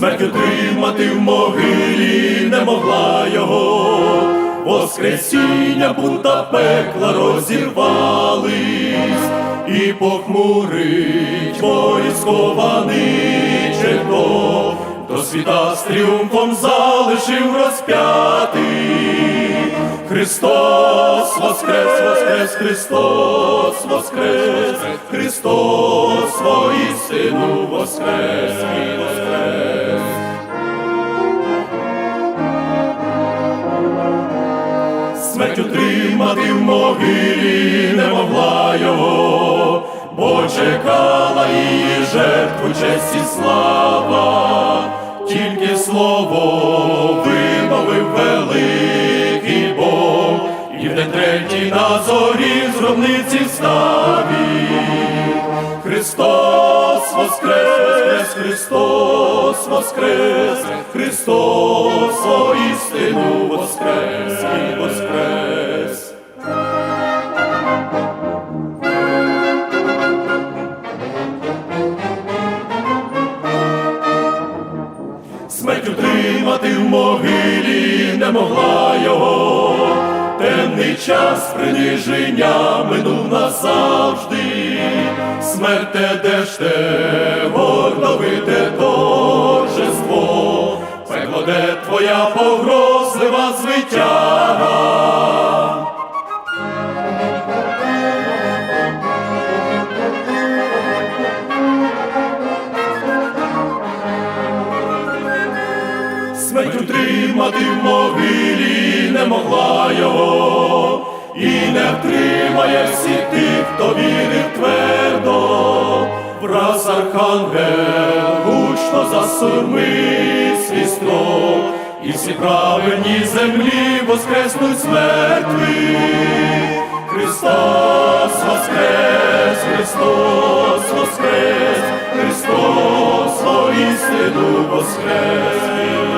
Смерть утримати в могилі не могла його, Воскресіння бута пекла розірвались, і похмурить воїскований черто, до світа з тріумфом залишив розп'ятий. Христос воскрес, воскрес, Христос воскрес, Христос воістину воскрес, воскрес. Смерть утримати в могилі не могла його, бо чекала її жертву честь і слава, тільки слово день третій на зорі з гробниці вставі. Христос воскрес, Христос воскрес, Христос воістину воскрес і воскрес. Смерть утримати в могилі не могла його, темний час приниження минув назавжди, смерте те, де ж те, гордовите торжество, пекло, де твоя погрозлива звитяга. Смерть утримати в могилі не могла його, і не втримає всіх тих, хто вірив твердо, враз архангел гучно засурми свісто, і всі праведні землі воскреснуть з мертвих. Христос воскрес, Христос воскрес, Христос воістину воскрес.